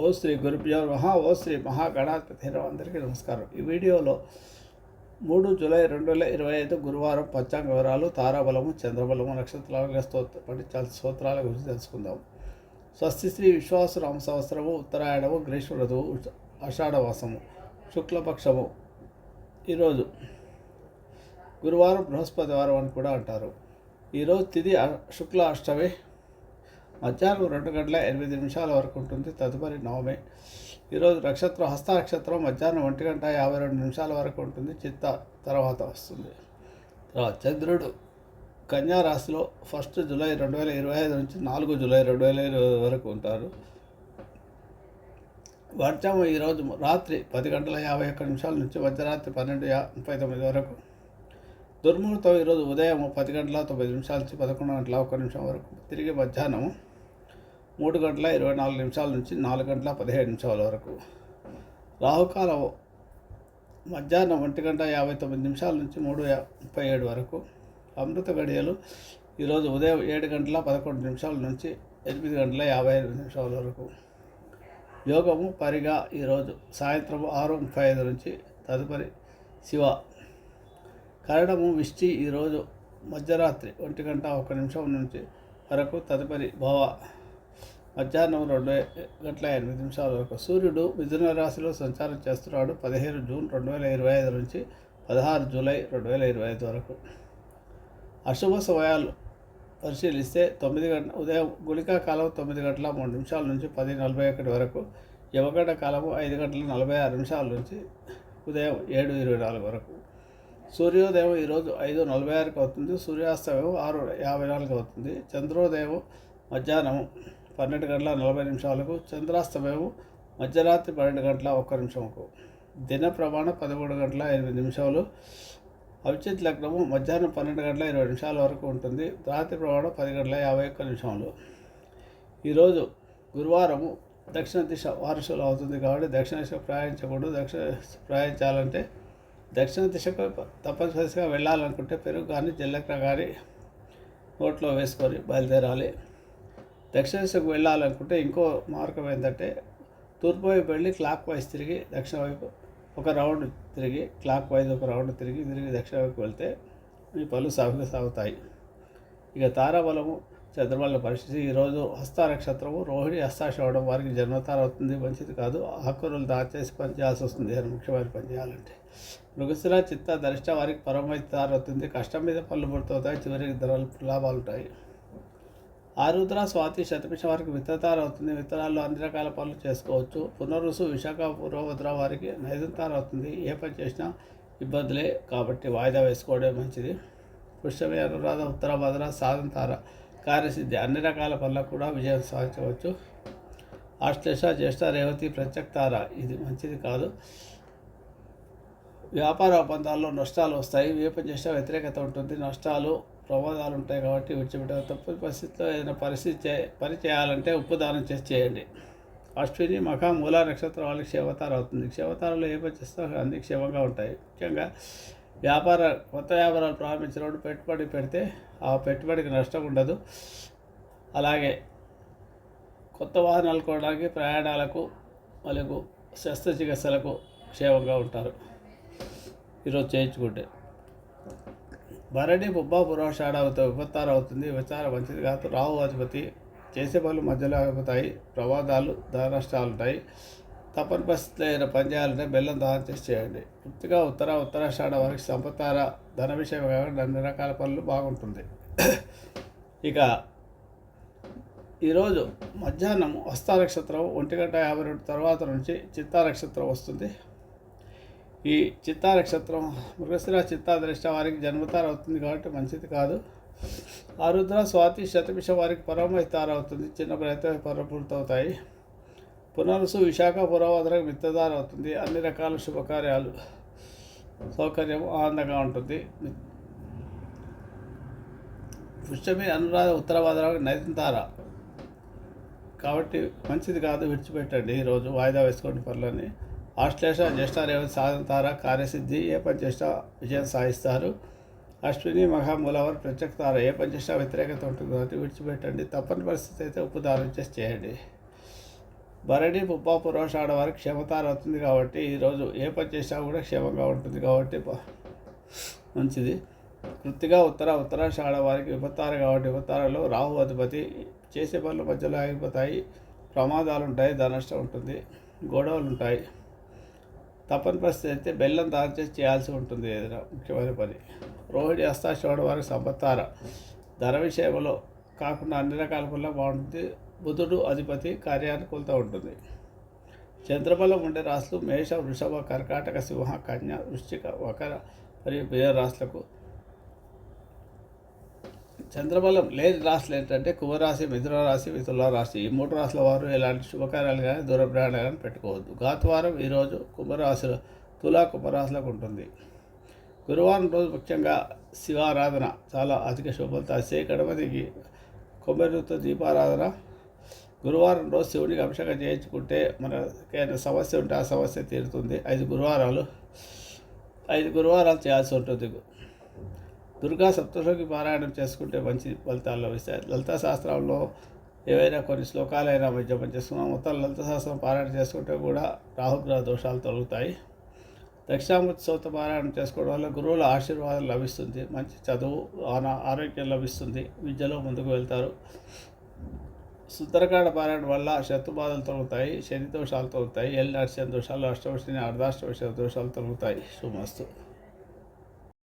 ఓ శ్రీ గురుభ్యో మహా ఓ శ్రీ మహాగణాధిపతి అందరికీ నమస్కారం. ఈ వీడియోలో మూడు జూలై రెండు వేల ఇరవై ఐదు గురువారం పంచాంగ వివరాలు తారాబలము చంద్రబలము నక్షత్రాల స్తోత్ర పఠించాల్సిన స్తోత్రాల గురించి తెలుసుకుందాం. స్వస్తి శ్రీ విశ్వాసరామ సంవత్సరము ఉత్తరాయణము గ్రీష్మ ఋతువు ఉష- శుక్లపక్షము. ఈరోజు గురువారం బృహస్పతివారం అని కూడా అంటారు. ఈరోజు తిది శుక్ల అష్టమి మధ్యాహ్నం రెండు గంటల ఎనిమిది నిమిషాల వరకు ఉంటుంది. తదుపరి నవమి. ఈరోజు నక్షత్రం హస్త నక్షత్రం మధ్యాహ్నం ఒంటి గంట యాభై రెండు నిమిషాల వరకు ఉంటుంది. చిత్త తర్వాత వస్తుంది. తర్వాత చంద్రుడు కన్యా రాశిలో ఫస్ట్ జూలై రెండు వేల ఇరవై ఐదు నుంచి నాలుగు జూలై రెండు వేల ఇరవై వరకు ఉంటారు. వర్షం ఈరోజు రాత్రి పది గంటల యాభై ఒక్క నిమిషాల నుంచి మధ్యరాత్రి పన్నెండు యా ముప్పై తొమ్మిది వరకు దుర్ముహూర్తం ఈరోజు ఉదయం పది గంటల తొమ్మిది నిమిషాల నుంచి పదకొండు గంటల ఒక నిమిషం వరకు. తిరిగి మధ్యాహ్నం మూడు గంటల ఇరవై నాలుగు నిమిషాల నుంచి నాలుగు గంటల పదిహేడు నిమిషాల వరకు. రాహుకాలం మధ్యాహ్నం ఒంటి గంట యాభై తొమ్మిది నిమిషాల నుంచి మూడు ముప్పై ఏడు వరకు. అమృత గడియలు ఈరోజు ఉదయం ఏడు గంటల పదకొండు నిమిషాల నుంచి ఎనిమిది గంటల యాభై ఎనిమిది నిమిషాల వరకు. యోగము పరిగా ఈరోజు సాయంత్రం ఆరు ముప్పై ఐదు నుంచి తదుపరి శివ కరడము విష్టి ఈరోజు మధ్యరాత్రి ఒంటి గంట ఒక నిమిషం నుంచి వరకు తదుపరి భవ మధ్యాహ్నం రెండు గంటల ఎనిమిది నిమిషాల వరకు. సూర్యుడు మిథున రాశిలో సంచారం చేస్తున్నాడు పదిహేను జూన్ రెండు వేల ఇరవై ఐదు నుంచి పదహారు జూలై రెండు వేల ఇరవై ఐదు వరకు. అశుభ సమయాలు పరిశీలిస్తే తొమ్మిది గంట ఉదయం గుళికా కాలం తొమ్మిది గంటల మూడు నిమిషాల నుంచి పది నలభై ఒకటి వరకు యమగంట కాలము ఐదు గంటల నలభై ఆరు నిమిషాల నుంచి ఉదయం ఏడు ఇరవై నాలుగు వరకు. సూర్యోదయం ఈరోజు ఐదు నలభై ఆరుకి అవుతుంది సూర్యాస్తమయం ఆరు యాభై నాలుగు అవుతుంది చంద్రోదయం మధ్యాహ్నం పన్నెండు గంటల నలభై నిమిషాలకు చంద్రాస్తమయం మధ్యరాత్రి పన్నెండు గంటల ఒక్క నిమిషంకు దిన ప్రమాణం పదమూడు గంటల ఎనిమిది నిమిషాలు. అవిచిత్ లగ్నము మధ్యాహ్నం పన్నెండు గంటల ఇరవై నిమిషాల వరకు ఉంటుంది రాత్రి ప్రమాణం పది గంటల యాభై ఒక్క నిమిషాలు ఈరోజు గురువారము దక్షిణ దిశ వారసులు అవుతుంది కాబట్టి దక్షిణ దిశ ప్రయాణించకూడదు దక్షిణ ప్రయాణించాలంటే దక్షిణ దిశకు తప్పనిసరిగా వెళ్ళాలనుకుంటే పెరుగు కానీ జీలకర్ర కానీ నోట్లో వేసుకొని బయలుదేరాలి. దక్షిణ దిశకు వెళ్ళాలనుకుంటే ఇంకో మార్గం ఏంటంటే తూర్పు వైపు వెళ్ళి క్లాక్ వైజ్ తిరిగి దక్షిణ వైపు ఒక రౌండ్ తిరిగి క్లాక్ వైజ్ ఒక రౌండ్ తిరిగి తిరిగి దక్షిణ వైపు వెళ్తే మీ పనులు సాగుగా సాగుతాయి. ఇక తారాబలము చంద్రబల పరిస్థితి ఈరోజు హస్త నక్షత్రము రోహిణి హస్తాశవడం వారికి జన్మతార అవుతుంది మంచిది కాదు. ఆకురులు దాచేసి పని చేయాల్సి వస్తుంది అని ముఖ్యమైన పని చేయాలంటే. మృగశిర చిత్త దరిష్ట వారికి పరమైతే కష్టం మీద పళ్ళు పుడుతుంటాయి చివరికి ధరలు లాభాలు ఉంటాయి ఆరుద్ర స్వాతి శతపిష వారికి విత్తతారవుతుంది విత్తనాల్లో అన్ని రకాల పనులు చేసుకోవచ్చు. పునరుసు విశాఖ పూర్వభద్ర వారికి నైదంతార అవుతుంది ఏ పని చేసినా ఇబ్బందులే కాబట్టి వాయిదా వేసుకోవడం మంచిది. పుష్యమే అనురాధ ఉత్తర భద్ర సాధంతార కార్యసిద్ధి అన్ని రకాల పనులకు కూడా విజయం సాధించవచ్చు. ఆశ్లేష జ్యేష్ఠ రేవతి ప్రత్యక్తార ఇది మంచిది కాదు. వ్యాపార ఒప్పందాల్లో నష్టాలు వస్తాయి. వేప చేసిన వ్యతిరేకత ఉంటుంది. నష్టాలు ప్రమాదాలు ఉంటాయి కాబట్టి విడిచిపెట్టాలి తప్పు పరిస్థితిలో ఏదైనా పరిస్థితి చే పని చేయాలంటే ఉప్పు దానం చేసి చేయండి. అశ్విని మఖ మూల నక్షత్రం వాళ్ళకి క్షేమతారం అవుతుంది. క్షేమతారంలో ఏ పని చేస్తే అన్ని క్షేమంగా ఉంటాయి. ముఖ్యంగా వ్యాపార కొత్త వ్యాపారాలు ప్రారంభించినప్పుడు పెట్టుబడి పెడితే ఆ పెట్టుబడికి నష్టం ఉండదు. అలాగే కొత్త వాహనాలు కొనడానికి ప్రయాణాలకు మరియు శస్త్రచికిత్సలకు క్షేమంగా ఉంటారు. ఈరోజు చేయించుకుంటే. భరణి బొబ్బా పురోషాఢ విపత్తారు అవుతుంది విచారం మంచిది కాదు. రావు అధిపతి చేసే పనులు మధ్యలో అయిపోతాయి ప్రమాదాలు ధర నష్టాలు ఉంటాయి. తప్పని పరిస్థితిలో ఏదైనా పని చేయాలంటే బెల్లం దానం చేసి చేయండి. పూర్తిగా ఉత్తర ఉత్తరాషాఢ వరకు సంపత్తార ధన విషయం కాకుండా అన్ని రకాల పనులు బాగుంటుంది. ఇక ఈరోజు మధ్యాహ్నం హస్త నక్షత్రం ఒంటి గంట యాభై రెండు తర్వాత నుంచి చిత్తా నక్షత్రం వస్తుంది. ఈ చిత్తా నక్షత్రం మృగశిర చిత్తా దృష్ట వారికి జన్మతార అవుతుంది కాబట్టి మంచిది కాదు. ఆరుద్ర స్వాతి శతభిష వారికి పరమహితార అవుతుంది చిన్న ప్రయత్నం పరపూర్తవుతాయి పునరుసు విశాఖ పురవదరకు మిత్తదార అవుతుంది అన్ని రకాల శుభకార్యాలు సౌకర్యం ఆనందంగా ఉంటుంది. పుష్టమి అనురాధ ఉత్తరవాదరాకు నైతంతార కాబట్టి మంచిది కాదు విడిచిపెట్టండి. ఈరోజు వాయిదా వేసుకోండి పనులని ఆశ్లేష జ్యేష్ఠ రేవతి సాధంతార కార్యసిద్ధి ఏ పంచేష్ట విజయం సాధిస్తారు? అశ్విని మహామూలవారు ప్రత్యక్షతార ఏ పంచేష్ట వ్యతిరేకత ఉంటుందో అది విడిచిపెట్టండి. తప్పని పరిస్థితి అయితే ఉప్పు చేసి చేయండి. భరణి పుప్ప పురోషాడ వారికి క్షమతార అవుతుంది కాబట్టి ఈరోజు ఏ పని చేసినా కూడా క్షేమంగా ఉంటుంది కాబట్టి మంచిది. కృతిగా ఉత్తర ఉత్తరాషాఢ వారికి విపత్తారు కాబట్టి విపత్తారలో రాహు అధిపతి చేసే పనులు మధ్యలో ఆగిపోతాయి. ప్రమాదాలు ఉంటాయి ధనష్టం ఉంటుంది గొడవలు ఉంటాయి తప్పని పరిస్థితి అయితే బెల్లం దాల్చేసి చేయాల్సి ఉంటుంది ఏదైనా ముఖ్యమైన పని. రోహిణి హస్తాశ్రవణ వారికి సంపత్తార. ధర విషయంలో కాకుండా అన్ని రకాల పనులు బాగుంటుంది. బుధుడు అధిపతి కార్యానుకూలత ఉంటుంది. చంద్రబలం ఉండే రాశులు మేష వృషభ కర్కాటక సింహ కన్య వృశ్చిక వకర మరియు బియ్య రాశులకు చంద్రబలం లేని రాశులు ఏంటంటే కుంభరాశి మిథున రాశి మిథుల రాశి ఈ మూడు రాశుల వారు ఎలాంటి శుభకార్యాలు కానీ దూర ప్రయాణాలు కానీ పెట్టుకోవద్దు. గాతవారం ఈరోజు కుంభరాశులు తులా కుంభరాశులకు ఉంటుంది. గురువారం రోజు ముఖ్యంగా శివారాధన చాలా అధిక శుభత గణపతికి కొబ్బరితో దీపారాధన. గురువారం రోజు శివుడికి అభిషేకం చేయించుకుంటే మనకైనా సమస్య ఉంటే ఆ సమస్య తీరుతుంది. ఐదు గురువారాలు ఐదు గురువారాలు చేయాల్సి ఉంటుంది. దుర్గా సప్తశోకి పారాయణం చేసుకుంటే మంచి ఫలితాలు లభిస్తాయి. లలిత శాస్త్రంలో ఏవైనా కొన్ని శ్లోకాలైనా జపం చేసుకున్నాం మొత్తం లలిత శాస్త్రం పారాయణ చేసుకుంటే కూడా రాహుగ్రహ దోషాలు తొలగుతాయి. దక్షిణామూర్తి సౌత పారాయణం చేసుకోవడం వల్ల గురువుల ఆశీర్వాదం లభిస్తుంది. మంచి చదువు ఆన- ఆరోగ్యం లభిస్తుంది. విద్యలో ముందుకు వెళ్తారు. సుందరకాండ పారాయణ వల్ల శత్రు బాధలు తొలగుతాయి శని దోషాలు తొలుగుతాయి ఎల్ నడిచిన దోషాలు అష్టమ అర్ధాష్టవశ దోషాలు తొలుగుతాయి. శుభమస్తు.